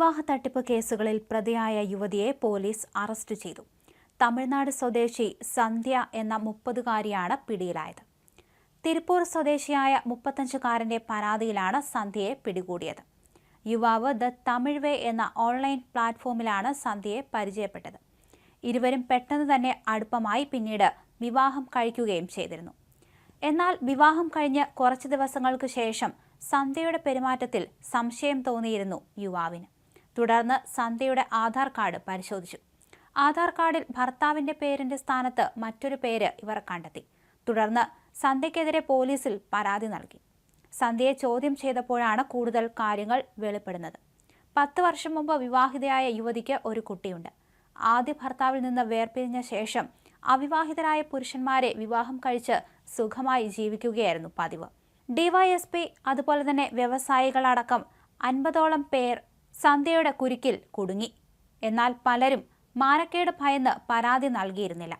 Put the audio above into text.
വിവാഹ തട്ടിപ്പ് കേസുകളിൽ പ്രതിയായ യുവതിയെ പോലീസ് അറസ്റ്റ് ചെയ്തു. തമിഴ്നാട് സ്വദേശി സന്ധ്യ എന്ന മുപ്പതുകാരിയാണ് പിടിയിലായത്. തിരുപ്പൂർ സ്വദേശിയായ മുപ്പത്തഞ്ചുകാരന്റെ പരാതിയിലാണ് സന്ധ്യയെ പിടികൂടിയത്. യുവാവ് ദ തമിഴ് വേ എന്ന ഓൺലൈൻ പ്ലാറ്റ്ഫോമിലാണ് സന്ധ്യയെ പരിചയപ്പെട്ടത്. ഇരുവരും പെട്ടെന്ന് തന്നെ അടുപ്പമായി പിന്നീട് വിവാഹം കഴിക്കുകയും ചെയ്തിരുന്നു. എന്നാൽ വിവാഹം കഴിഞ്ഞ് കുറച്ച് ദിവസങ്ങൾക്ക് ശേഷം സന്ധ്യയുടെ പെരുമാറ്റത്തിൽ സംശയം തോന്നിയിരുന്നു യുവാവിന്. തുടർന്ന് സന്ധ്യയുടെ ആധാർ കാർഡ് പരിശോധിച്ചു. ആധാർ കാർഡിൽ ഭർത്താവിന്റെ പേരിന്റെ സ്ഥാനത്ത് മറ്റൊരു പേര് ഇവർ കണ്ടെത്തി. തുടർന്ന് സന്ധ്യയ്ക്കെതിരെ പോലീസിൽ പരാതി നൽകി. സന്ധ്യയെ ചോദ്യം ചെയ്തപ്പോഴാണ് കൂടുതൽ കാര്യങ്ങൾ വെളിപ്പെടുന്നത്. പത്ത് വർഷം മുമ്പ് വിവാഹിതയായ യുവതിക്ക് ഒരു കുട്ടിയുണ്ട്. ആദ്യ ഭർത്താവിൽ നിന്ന് വേർപിരിഞ്ഞ ശേഷം അവിവാഹിതരായ പുരുഷന്മാരെ വിവാഹം കഴിച്ച് സുഖമായി ജീവിക്കുകയായിരുന്നു പതിവ്. ഡിവൈഎസ്പി അതുപോലെ തന്നെ വ്യവസായികളടക്കം അൻപതോളം പേർ സന്ധ്യയുടെ കുരുക്കിൽ കുടുങ്ങി. എന്നാൽ പലരും മാനക്കേട് ഭയന്ന് പരാതി നൽകിയിരുന്നില്ല.